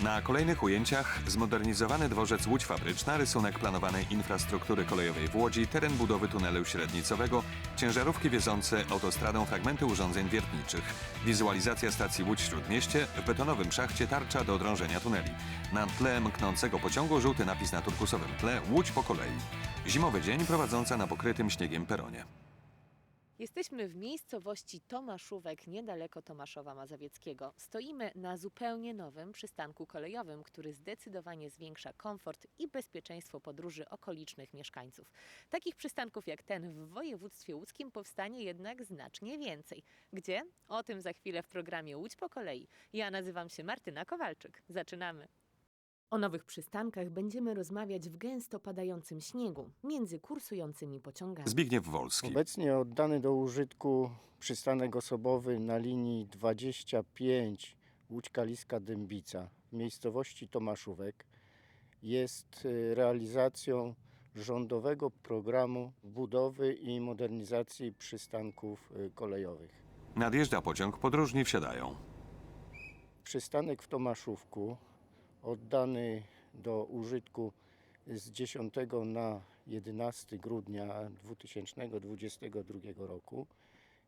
Na kolejnych ujęciach zmodernizowany dworzec Łódź Fabryczna, rysunek planowanej infrastruktury kolejowej w Łodzi, teren budowy tunelu średnicowego, ciężarówki wiozące autostradą fragmenty urządzeń wiertniczych, wizualizacja stacji Łódź Śródmieście, w betonowym szachcie tarcza do drążenia tuneli. Na tle mknącego pociągu żółty napis na turkusowym tle Łódź po kolei. Zimowy dzień prowadząca na pokrytym śniegiem peronie. Jesteśmy w miejscowości Tomaszówek, niedaleko Tomaszowa Mazowieckiego. Stoimy na zupełnie nowym przystanku kolejowym, który zdecydowanie zwiększa komfort i bezpieczeństwo podróży okolicznych mieszkańców. Takich przystanków jak ten w województwie łódzkim powstanie jednak znacznie więcej. Gdzie? O tym za chwilę w programie Łódź po kolei. Ja nazywam się Martyna Kowalczyk. Zaczynamy. O nowych przystankach będziemy rozmawiać w gęsto padającym śniegu między kursującymi pociągami. Zbigniew Wolski. Obecnie oddany do użytku przystanek osobowy na linii 25 Łódź Kaliska Dębica w miejscowości Tomaszówek jest y, realizacją rządowego programu budowy i modernizacji przystanków y, kolejowych. Nadjeżdża pociąg, podróżni wsiadają. Przystanek w Tomaszówku oddany do użytku z 10 na 11 grudnia 2022 roku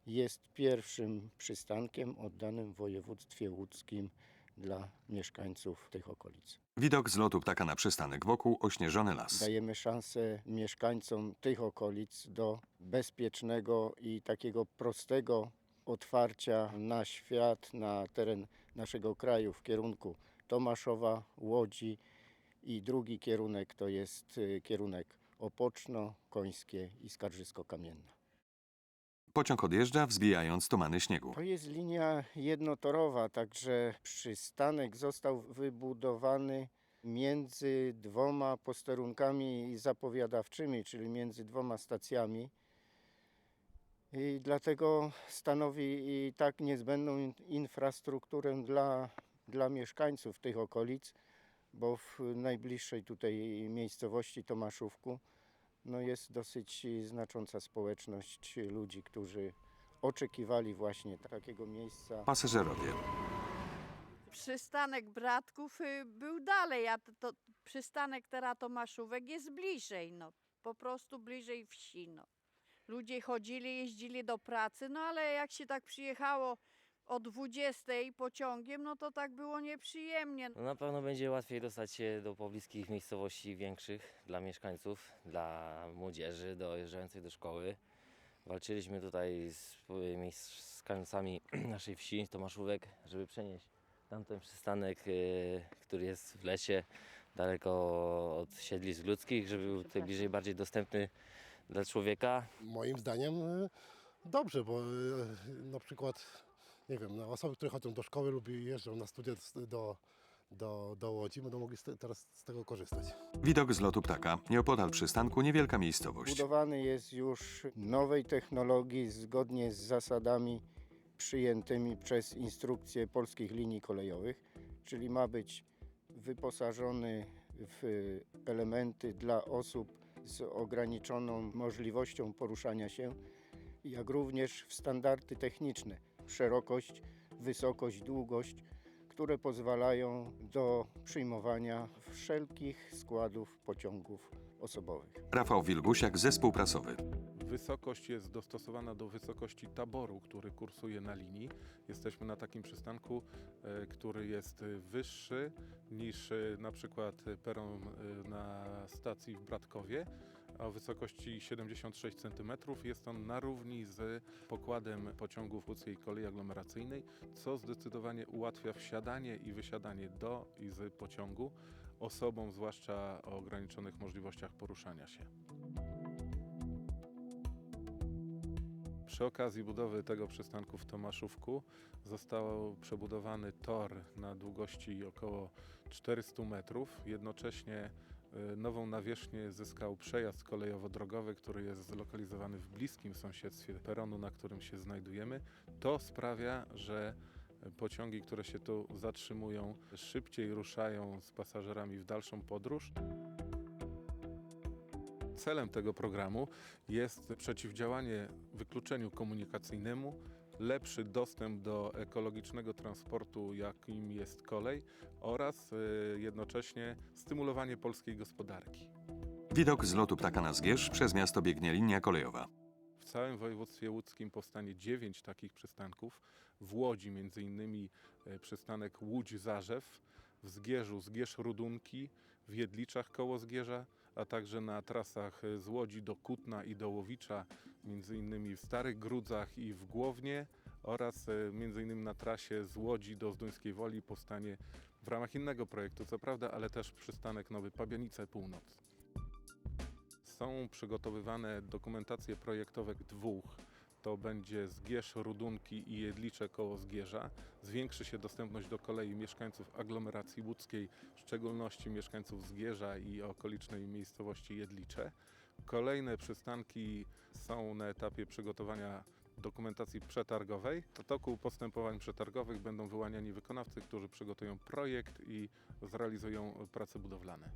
jest pierwszym przystankiem oddanym w województwie łódzkim dla mieszkańców tych okolic. Widok z lotu ptaka na przystanek wokół ośnieżony las. Dajemy szansę mieszkańcom tych okolic do bezpiecznego i takiego prostego otwarcia na świat, na teren naszego kraju w kierunku Tomaszowa, Łodzi i drugi kierunek to jest y, kierunek Opoczno, Końskie i Skarżysko-Kamienna. Pociąg odjeżdża, wzbijając tumany śniegu. To jest linia jednotorowa, także przystanek został wybudowany między dwoma posterunkami zapowiadawczymi, czyli między dwoma stacjami. I dlatego stanowi i tak niezbędną in- infrastrukturę dla, dla mieszkańców tych okolic, bo w najbliższej tutaj miejscowości Tomaszówku no jest dosyć znacząca społeczność ludzi, którzy oczekiwali właśnie takiego miejsca. Pasażerowie. Przystanek Bratków y, był dalej, a to, to przystanek teraz Tomaszówek jest bliżej, no. Po prostu bliżej wsi, no. Ludzie chodzili, jeździli do pracy, no ale jak się tak przyjechało o 20 pociągiem, no to tak było nieprzyjemnie. No na pewno będzie łatwiej dostać się do pobliskich miejscowości większych dla mieszkańców, dla młodzieży dojeżdżających do szkoły. Walczyliśmy tutaj z y, mieszkańcami naszej wsi, Tomaszówek, żeby przenieść tamten przystanek, y, który jest w lesie, daleko od siedlisk ludzkich, żeby był tutaj bliżej, bardziej dostępny dla człowieka. Moim zdaniem e, dobrze, bo e, na przykład, nie wiem, no, osoby, które chodzą do szkoły lub jeżdżą na studia do, do, do Łodzi, będą mogli z te, teraz z tego korzystać. Widok z lotu ptaka. Nieopodal przystanku niewielka miejscowość. Budowany jest już nowej technologii zgodnie z zasadami przyjętymi przez instrukcję polskich linii kolejowych, czyli ma być wyposażony w elementy dla osób z ograniczoną możliwością poruszania się, jak również w standardy techniczne, szerokość, wysokość, długość, które pozwalają do przyjmowania wszelkich składów pociągów osobowych. Rafał Wilgusiak, zespół prasowy. Wysokość jest dostosowana do wysokości taboru, który kursuje na linii. Jesteśmy na takim przystanku, e, który jest wyższy niż e, na przykład peron e, na stacji w Bratkowie, o wysokości 76 cm. Jest on na równi z pokładem pociągów łódzkiej kolei aglomeracyjnej, co zdecydowanie ułatwia wsiadanie i wysiadanie do i z pociągu osobom, zwłaszcza o ograniczonych możliwościach poruszania się. Przy okazji budowy tego przystanku w Tomaszówku został przebudowany tor na długości około 400 metrów. Jednocześnie nową nawierzchnię zyskał przejazd kolejowo-drogowy, który jest zlokalizowany w bliskim sąsiedztwie peronu, na którym się znajdujemy. To sprawia, że pociągi, które się tu zatrzymują, szybciej ruszają z pasażerami w dalszą podróż. Celem tego programu jest przeciwdziałanie wykluczeniu komunikacyjnemu lepszy dostęp do ekologicznego transportu, jakim jest kolej oraz y, jednocześnie stymulowanie polskiej gospodarki. Widok z lotu ptaka na Zgierz przez miasto biegnie linia kolejowa. W całym województwie łódzkim powstanie 9 takich przystanków. W Łodzi między innymi e, przystanek Łódź-Zarzew, w Zgierzu Zgierz-Rudunki, w Jedliczach koło Zgierza, a także na trasach z Łodzi do Kutna i do Łowicza, między innymi w Starych Grudzach i w Głownie oraz e, między innymi na trasie z Łodzi do Zduńskiej Woli powstanie w ramach innego projektu, co prawda, ale też przystanek Nowy Pabianice Północ. Są przygotowywane dokumentacje projektowe dwóch. To będzie Zgierz, Rudunki i Jedlicze koło Zgierza. Zwiększy się dostępność do kolei mieszkańców aglomeracji łódzkiej, w szczególności mieszkańców Zgierza i okolicznej miejscowości Jedlicze. Kolejne przystanki są na etapie przygotowania dokumentacji przetargowej. W toku postępowań przetargowych będą wyłaniani wykonawcy, którzy przygotują projekt i zrealizują prace budowlane.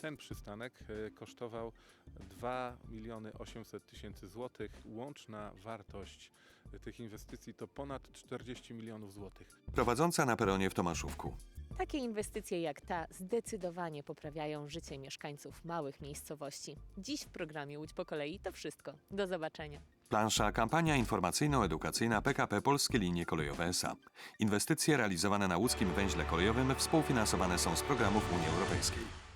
Ten przystanek e, kosztował 2 miliony 800 tysięcy złotych. Łączna wartość tych inwestycji to ponad 40 milionów złotych. Prowadząca na peronie w Tomaszówku. Takie inwestycje jak ta zdecydowanie poprawiają życie mieszkańców małych miejscowości. Dziś w programie Łódź po kolei to wszystko. Do zobaczenia. Plansza kampania informacyjno-edukacyjna PKP Polskie Linie Kolejowe SA. Inwestycje realizowane na łódzkim węźle kolejowym współfinansowane są z programów Unii Europejskiej.